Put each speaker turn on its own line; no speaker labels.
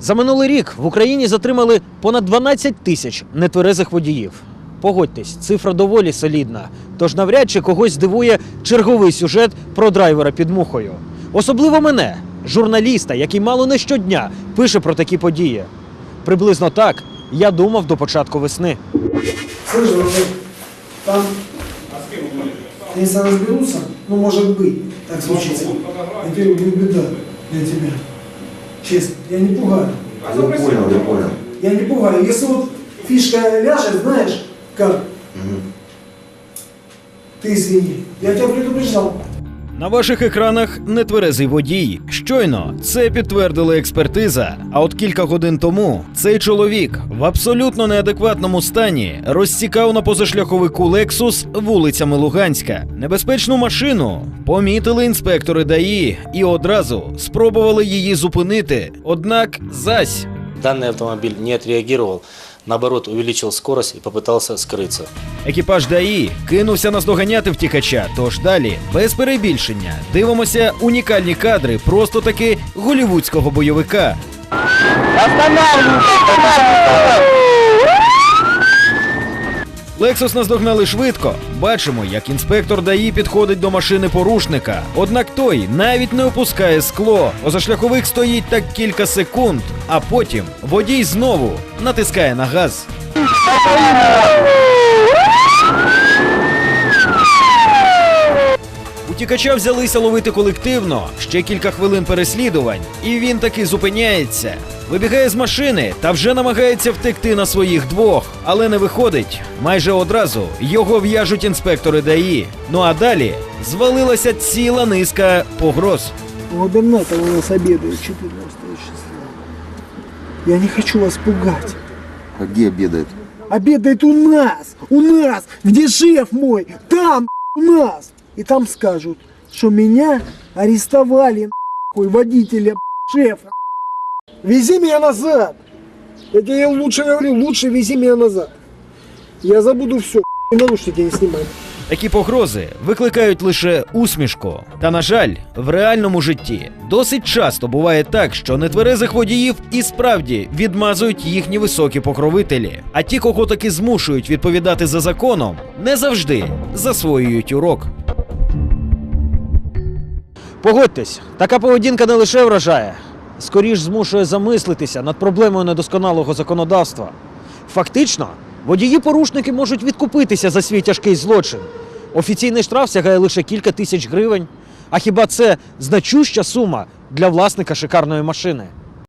За минулий рік в Україні затримали понад 12 тисяч нетверезих водіїв. Погодьтесь, цифра доволі солідна. Тож навряд чи когось здивує черговий сюжет про драйвера під мухою. Особливо мене, журналіста, який мало не щодня пише про такі події. Приблизно так я думав до початку весни.
Слышь, вот там, если разберутся, ну, может быть, так случится. Я тебе говорю, не беда для тебя. Честно, я не пугаю.
Я понял, я понял.
Я не пугаю. Если вот фишка ляжет, знаешь, как, ты извини, я тебя предупреждал.
На ваших екранах нетверезий водій. Щойно це підтвердила експертиза. А от кілька годин тому цей чоловік в абсолютно неадекватному стані розсікав на позашляховику Лексус вулицями Луганська. Небезпечну машину помітили інспектори ДАІ і одразу спробували її зупинити. Однак зась
Данный автомобиль не отреагировал, наоборот увеличил скорость и попытался скрыться.
Екіпаж ДАІ кинувся наздоганяти втікача. Тож далі, без перебільшення, дивимося унікальні кадри просто таки голівудського бойовика. Лексус наздогнали швидко. Бачимо, як інспектор ДАІ підходить до машини порушника. Однак той навіть не опускає скло. Позашляховик стоїть так кілька секунд, а потім водій знову натискає на газ. Утікача взялися ловити колективно. Ще кілька хвилин переслідувань, і він таки зупиняється. Вибігає з машини та вже намагається втекти на своїх двох, але не виходить. Майже одразу його в'яжуть інспектори ДАІ. Ну а далі звалилася ціла низка погроз.
Вот у нас обедают 14 числа. Я не хочу вас пугать.
А где обедает?
Обедает у нас, у нас, где шеф мой, там, у нас. И там скажут, что меня арестовали, нахуй, водителя, шефа. Вези меня назад. Я тебе лучше говорю, лучше вези меня назад. Я забуду все, и наручники не снимай.
Такі погрози викликають лише усмішку. Та на жаль, в реальному житті досить часто буває так, що нетверезих водіїв і справді відмазують їхні високі покровителі. А ті, кого таки змушують відповідати за законом, не завжди засвоюють урок. Погодьтесь, така поведінка не лише вражає, скоріш змушує замислитися над проблемою недосконалого законодавства. Фактично, водії-порушники можуть відкупитися за свій тяжкий злочин. Офіційний штраф сягає лише кілька тисяч гривень. А хіба це значуща сума для власника шикарної машини?